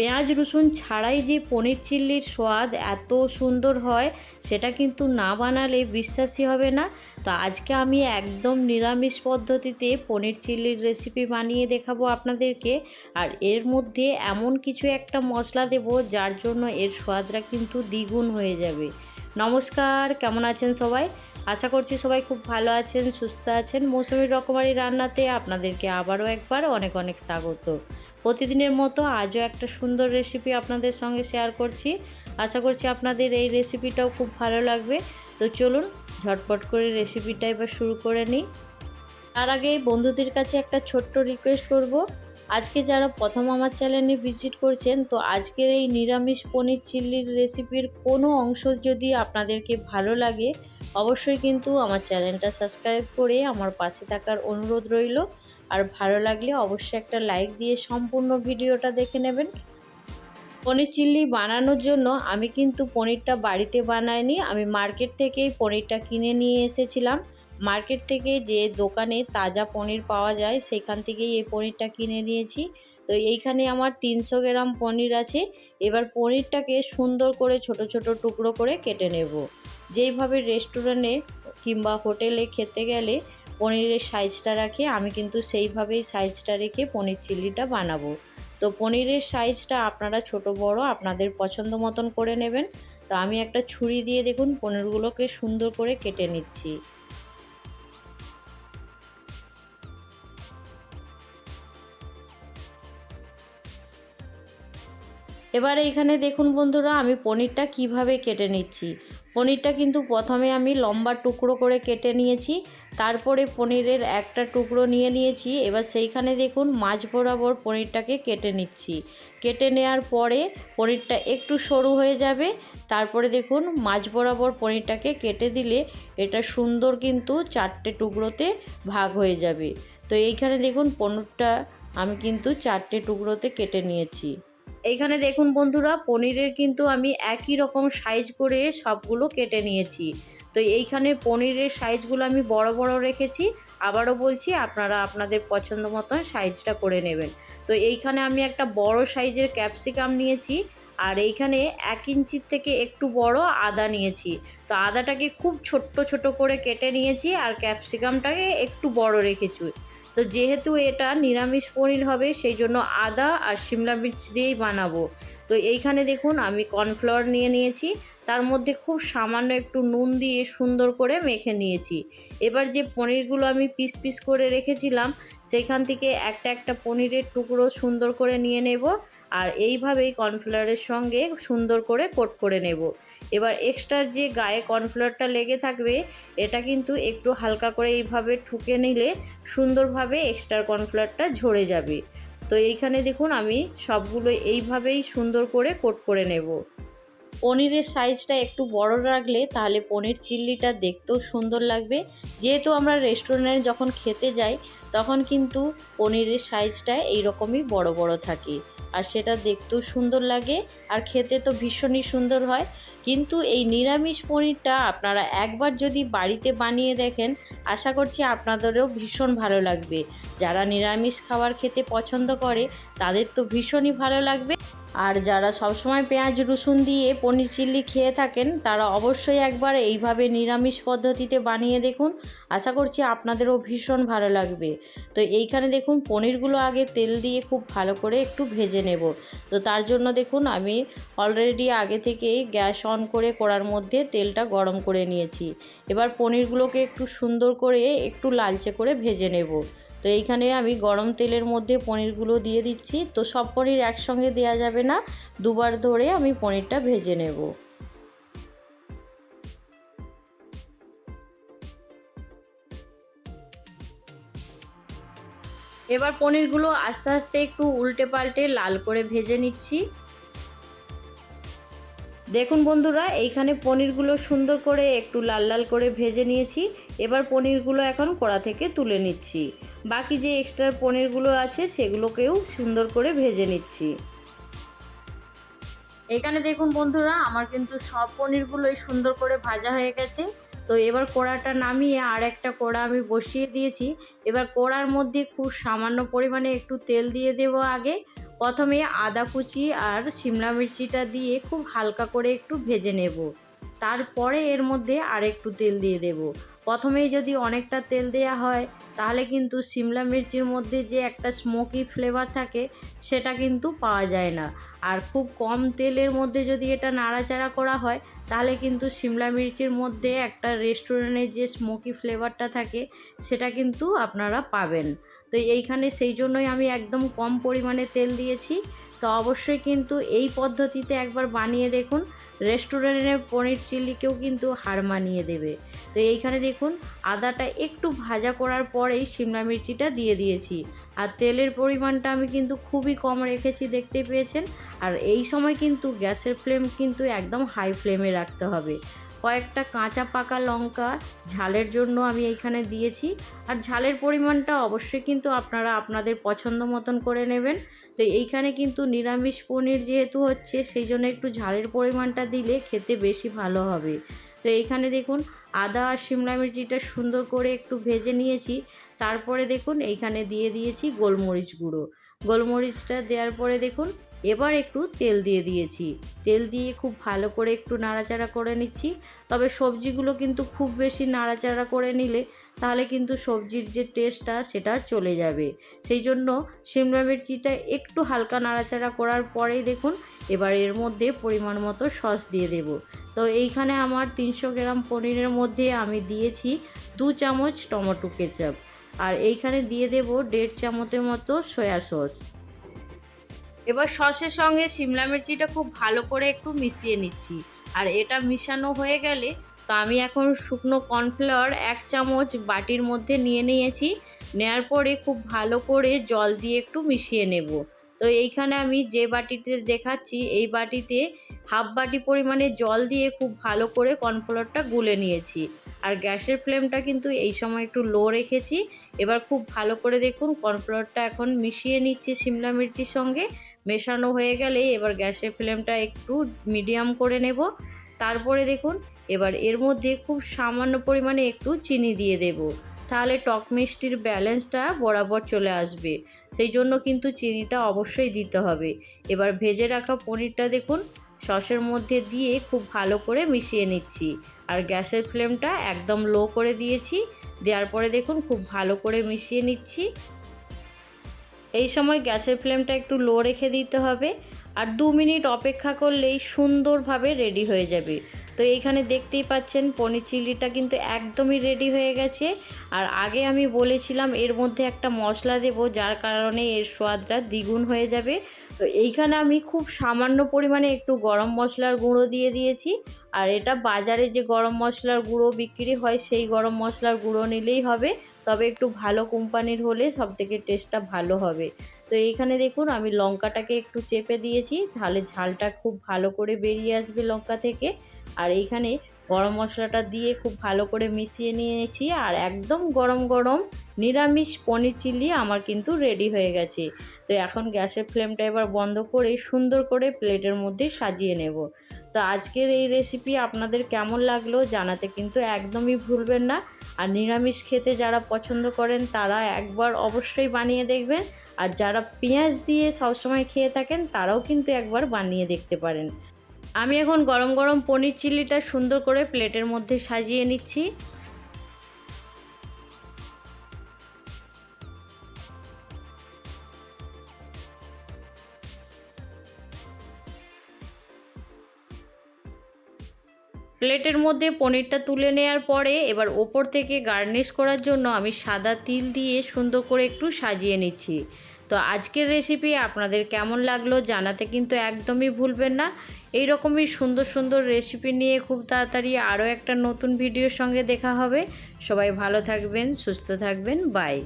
পেঁয়াজ, রসুন ছাড়াই যে পনির চিল্লির স্বাদ এত সুন্দর হয়, সেটা কিন্তু না বানালে বিশ্বাসই হবে না। তো আজকে আমি একদম নিরামিষ পদ্ধতিতে পনির চিল্লির রেসিপি বানিয়ে দেখাবো আপনাদেরকে। আর এর মধ্যে এমন কিছু একটা মশলা দেব, যার জন্য এর স্বাদটা কিন্তু দ্বিগুণ হয়ে যাবে। নমস্কার, কেমন আছেন সবাই? আশা করছি সবাই খুব ভালো আছেন, সুস্থ আছেন। মৌসুমীর রকমারি রান্নাতে আপনাদেরকে আবারও একবার অনেক অনেক স্বাগত। প্রতিদিনের মতো আজও একটা সুন্দর রেসিপি আপনাদের সঙ্গে শেয়ার করছি। আশা করছি আপনাদের এই রেসিপিটাও খুব ভালো লাগবে। তো চলুন, ঝটপট করে রেসিপিটা এবার শুরু করে নিই। তার আগে বন্ধুদের কাছে একটা ছোট্ট রিকোয়েস্ট করব। আজকে যারা প্রথম আমার চ্যানেলে ভিজিট করছেন, তো আজকের এই নিরামিষ পনির চিল্লির রেসিপির কোনো অংশ যদি আপনাদেরকে ভালো লাগে, অবশ্যই কিন্তু আমার চ্যানেলটা সাবস্ক্রাইব করে আমার পাশে থাকার অনুরোধ রইল। আর ভালো লাগলে অবশ্যই একটা লাইক দিয়ে সম্পূর্ণ ভিডিওটা দেখে নেবেন। পনির চিল্লি বানানোর জন্য আমি কিন্তু পনিরটা বাড়িতে বানাইনি, আমি মার্কেট থেকেই পনিরটা কিনে নিয়ে এসেছিলাম। মার্কেট থেকে যে দোকানে তাজা পনির পাওয়া যায়, সেখান থেকেই এই পনিরটা কিনে নিয়েছি। তো এইখানে আমার তিনশো গ্রাম পনির আছে। এবার পনিরটাকে সুন্দর করে ছোট ছোট টুকরো করে কেটে নেব। যেইভাবে রেস্টুরেন্টে কিংবা হোটেলে খেতে গেলে পনিরের সাইজটা রাখে, আমি কিন্তু সেইভাবেই সাইজটা রেখে পনির চিল্লিটা বানাবো। তো পনিরের সাইজটা আপনারা ছোট, বড় আপনাদের পছন্দ মতন করে নেবেন। তো আমি একটা ছুরি দিয়ে দেখুন, পনিরগুলোকে সুন্দর করে কেটে নিচ্ছি। এবার এইখানে দেখুন বন্ধুরা, আমি পনিরটা কীভাবে কেটে নিচ্ছি। পনিরটা কিন্তু প্রথমে আমি লম্বা টুকরো করে কেটে নিয়েছি, তারপরে পনিরের একটা টুকরো নিয়ে নিয়েছি, এবার সেইখানে দেখুন মাছ বরাবর পনিরটাকে কেটে নিচ্ছি। কেটে নেওয়ার পরে পনিরটা একটু সরু হয়ে যাবে, তারপরে দেখুন মাছ বরাবর পনিরটাকে কেটে দিলে এটা সুন্দর কিন্তু চারটে টুকরোতে ভাগ হয়ে যাবে। তো এইখানে দেখুন পনিরটা আমি কিন্তু চারটে টুকরোতে কেটে নিয়েছি। এইখানে দেখুন বন্ধুরা, পনিরের কিন্তু আমি একই রকম সাইজ করে সবগুলো কেটে নিয়েছি। তো এইখানে পনিরের সাইজগুলো আমি বড় বড় রেখেছি, আবারও বলছি আপনারা আপনাদের পছন্দ মতন সাইজটা করে নেবেন। তো এইখানে আমি একটা বড় সাইজের ক্যাপসিকাম নিয়েছি, আর এইখানে এক ইঞ্চির থেকে একটু বড় আদা নিয়েছি। তো আদাটাকে খুব ছোট্ট ছোট করে কেটে নিয়েছি, আর ক্যাপসিকামটাকে একটু বড় রেখেছি। তো যেহেতু এটা নিরামিষ পনির হবে, সেই জন্য আদা আর শিমলা মির্চ দিয়েই বানাবো। তো এইখানে দেখুন, আমি কর্নফ্লাওয়ার নিয়ে নিয়েছি। তার মধ্যে খুব সামান্য একটু নুন দিয়ে সুন্দর করে মেখে নিয়েছি। এবার যে পনিরগুলো আমি পিস পিস করে রেখেছিলাম সেখান থেকে একটা একটা পনিরের টুকরো সুন্দর করে নিয়ে নেব। আর এইভাবেই কর্নফ্লাওয়ারের সঙ্গে সুন্দর করে কোট করে নেব। এবার এক্সট্রার যে গায়ে কর্নফ্লাওয়ারটা লেগে থাকবে, এটা কিন্তু একটু হালকা করে এইভাবে ঠুকে নিলে সুন্দরভাবে এক্সট্রা কর্নফ্লাওয়ারটা ঝরে যাবে। তো এইখানে দেখুন আমি সবগুলো এইভাবেই সুন্দর করে কোট করে নেব। পনিরের সাইজটা একটু বড় রাখলে তাহলে পনির চিল্লিটা দেখতেও সুন্দর লাগবে। যেহেতু আমরা রেস্টুরেন্টে যখন খেতে যাই, তখন কিন্তু পনিরের সাইজটা এইরকমই বড় বড় থাকে। আর সেটা দেখতেও সুন্দর লাগে। আর খেতে তো ভীষণই সুন্দর হয়। কিন্তু এই নিরামিষ পনিরটা আপনারা একবার যদি বাড়িতে বানিয়ে দেখেন, আশা করছি আপনাদেরও ভীষণ ভালো লাগবে। যারা নিরামিষ খাবার খেতে পছন্দ করে, তাদের তো ভীষণই ভালো লাগবে। আর যারা সবসময় পেঁয়াজ, রসুন দিয়ে পনির চিল্লি খেয়ে থাকেন, তারা অবশ্যই একবার এইভাবে নিরামিষ পদ্ধতিতে বানিয়ে দেখুন। আশা করছি আপনাদেরও ভীষণ ভালো লাগবে। তো এইখানে দেখুন, পনিরগুলো আগে তেল দিয়ে খুব ভালো করে একটু ভেজে নেব। তো তার জন্য দেখুন, আমি অলরেডি আগে থেকেই গ্যাস অন করে কড়ার মধ্যে তেলটা গরম করে নিয়েছি। এবার পনিরগুলোকে একটু সুন্দর করে একটু লালচে করে ভেজে নেব। তো এইখানে আমি গরম তেলের মধ্যে পনিরগুলো দিয়ে দিচ্ছি। তো সব পনির একসঙ্গে দেওয়া যাবে না। দুবার ধরে আমি পনিরটা ভেজে নেব। এবার পনিরগুলো আস্তে আস্তে একটু উল্টে পাল্টে লাল করে ভেজে নিচ্ছি। দেখুন বন্ধুরা, এইখানে পনিরগুলো সুন্দর করে একটু লাল লাল করে ভেজে নিয়েছি। এবার পনিরগুলো এখন কড়া থেকে তুলে নিচ্ছি। বাকি যে এক্সট্রা পনিরগুলো আছে, সেগুলোকেও সুন্দর করে ভেজে নিচ্ছি। এখানে দেখুন বন্ধুরা, আমার কিন্তু সব পনিরগুলোই সুন্দর করে ভাজা হয়ে গেছে। তো এবার কড়াটা নামিয়ে আর একটা কড়া আমি বসিয়ে দিয়েছি। এবার কড়ার মধ্যে খুব সামান্য পরিমাণে একটু তেল দিয়ে দেব আগে। প্রথমে আদা কুচি আর শিমলা মির্চিটা দিয়ে খুব হালকা করে একটু ভেজে নেব। তারপরে এর মধ্যে আর একটু তেল দিয়ে দেব। প্রথমেই যদি অনেকটা তেল দেওয়া হয়, তাহলে কিন্তু শিমলা মির্চির মধ্যে যে একটা স্মোকি ফ্লেভার থাকে, সেটা কিন্তু পাওয়া যায় না। আর খুব কম তেলের মধ্যে যদি এটা নাড়াচাড়া করা হয়, তাহলে কিন্তু শিমলা মির্চির মধ্যে একটা রেস্টুরেন্টের যে স্মোকি ফ্লেভারটা থাকে, সেটা কিন্তু আপনারা পাবেন। তো এইখানে সেই জন্যই আমি একদম কম পরিমাণে তেল দিয়েছি। তো অবশ্যই কিন্তু এই পদ্ধতিতে একবার বানিয়ে দেখুন। রেস্টুরেন্টের পনির চিলিকেও কিন্তু হার মানিয়ে দেবে। তো এইখানে দেখুন, আদাটা একটু ভাজা করার পরেই শিমলা মির্চিটা দিয়ে দিয়েছি। আর তেলের পরিমাণটা আমি কিন্তু খুবই কম রেখেছি, দেখতে পেয়েছেন। আর এই সময় কিন্তু গ্যাসের ফ্লেম কিন্তু একদম হাই ফ্লেমে রাখতে হবে। কয়েকটা কাঁচা পাকা লঙ্কা ঝালের জন্য আমি এইখানে দিয়েছি। আর ঝালের পরিমাণটা অবশ্যই কিন্তু আপনারা আপনাদের পছন্দ মতন করে নেবেন। তো এইখানে কিন্তু নিরামিষ পনির যেহেতু হচ্ছে, সেই জন্য একটু ঝালের পরিমাণটা দিলে খেতে বেশি ভালো হবে। তো এইখানে দেখুন, আদা আর শিমলা মির্চিটা সুন্দর করে একটু ভেজে নিয়েছি। তারপরে দেখুন, এইখানে দিয়ে দিয়েছি গোলমরিচ গুঁড়ো। গোলমরিচটা দেওয়ার পরে দেখুন এবার একটু তেল দিয়ে দিয়েছি। তেল দিয়ে খুব ভালো করে একটু নাড়াচাড়া করে নিচ্ছি। তবে সবজিগুলো কিন্তু খুব বেশি নাড়াচাড়া করে নিলে তাহলে কিন্তু সবজির যে টেস্টটা সেটা চলে যাবে। সেই জন্য শিমলা মির্চিটা একটু হালকা নাড়াচাড়া করার পরেই দেখুন, এবার এর মধ্যে পরিমাণ মতো সস দিয়ে দেব। তো এইখানে আমার তিনশো গ্রাম পনিরের মধ্যে আমি দিয়েছি দু চামচ টমেটো কেচাপ। আর এইখানে দিয়ে দেব দেড় চামচের মতো সয়া সস। এবার সসের সঙ্গে শিমলা মির্চিটা খুব ভালো করে একটু মিশিয়ে নিচ্ছি। আর এটা মিশানো হয়ে গেলে তো আমি এখন শুকনো কর্নফ্লাওয়ার এক চামচ বাটির মধ্যে নিয়ে নিয়েছি। নেয়ার পরে খুব ভালো করে জল দিয়ে একটু মিশিয়ে নেব। তো এইখানে আমি যে বাটিতে দেখাচ্ছি, এই বাটিতে হাফ বাটি পরিমাণে জল দিয়ে খুব ভালো করে কর্নফ্লাওয়ারটা গুলে নিয়েছি। আর গ্যাসের ফ্লেমটা কিন্তু এই সময় একটু লো রেখেছি। এবার খুব ভালো করে দেখুন কর্নফ্লাওয়ারটা এখন মিশিয়ে নিচ্ছি শিমলা মির্চির সঙ্গে। মেশানো হয়ে গেলে এবার গ্যাসের ফ্লেমটা একটু মিডিয়াম করে নেব। তারপরে দেখুন, এবার এর মধ্যে খুব সামান্য পরিমাণে একটু চিনি দিয়ে দেব। তাহলে টক মিষ্টির ব্যালেন্সটা বরাবর চলে আসবে। সেই জন্য কিন্তু চিনিটা অবশ্যই দিতে হবে। এবার ভেজে রাখা পনিরটা দেখুন, সসের মধ্যে দিয়ে খুব ভালো করে মিশিয়ে নিচ্ছি। আর গ্যাসের ফ্লেমটা একদম লো করে দিয়েছি। দেওয়ার পরে দেখুন, খুব ভালো করে মিশিয়ে নিচ্ছি। এই সময় গ্যাসের ফ্লেমটা একটু লো রেখে দিতে হবে আর দু মিনিট অপেক্ষা করলেই সুন্দরভাবে রেডি হয়ে যাবে। তো এইখানে দেখতেই পাচ্ছেন পনির চিলিটা কিন্তু একদমই রেডি হয়ে গেছে। আর আগে আমি বলেছিলাম এর মধ্যে একটা মশলা দেব, যার কারণে এর স্বাদটা দ্বিগুণ হয়ে যাবে। তো এইখানে আমি খুব সামান্য পরিমাণে একটু গরম মশলার গুঁড়ো দিয়ে দিয়েছি। আর এটা বাজারে যে গরম মশলার গুঁড়ো বিক্রি হয়, সেই গরম মশলার গুঁড়ো নিলেই হবে। তবে একটু ভালো কোম্পানির হলে সব থেকে টেস্টটা ভালো হবে। তো এইখানে দেখুন, আমি লঙ্কাটাকে একটু চেপে দিয়েছি, তাহলে ঝালটা খুব ভালো করে বেরিয়ে আসবে লঙ্কা থেকে। আর এইখানে গরম মশলাটা দিয়ে খুব ভালো করে মিশিয়ে নিয়েছি, আর একদম গরম গরম নিরামিষ পনির চিলি আমার কিন্তু রেডি হয়ে গেছে। তো এখন গ্যাসের ফ্লেমটা এবার বন্ধ করে সুন্দর করে প্লেটের মধ্যে সাজিয়ে নেব। তো আজকের এই রেসিপি আপনাদের কেমন লাগল জানাতে কিন্তু একদমই ভুলবেন না। আর নিরামিষ খেতে যারা পছন্দ করেন, তারা একবার অবশ্যই বানিয়ে দেখবেন। আর যারা পেঁয়াজ দিয়ে সবসময় খেয়ে থাকেন, তারাও কিন্তু একবার বানিয়ে দেখতে পারেন। আমি এখন গরম গরম পনির চিলিটা সুন্দর করে প্লেটের মধ্যে সাজিয়ে নিচ্ছি। প্লেটের মধ্যে পনিরটা তুলে নেওয়ার পরে এবার ওপর থেকে গার্নিশ করার জন্য আমি সাদা তিল দিয়ে সুন্দর করে একটু সাজিয়ে নিচ্ছি। তো আজকের রেসিপি আপনাদের কেমন লাগল জানাতে কিন্তু একদমই ভুলবেন না। এই রকমই সুন্দর সুন্দর রেসিপি নিয়ে খুব তাড়াতাড়ি আরও একটা নতুন ভিডিওর সঙ্গে দেখা হবে। সবাই ভালো থাকবেন, সুস্থ থাকবেন বাই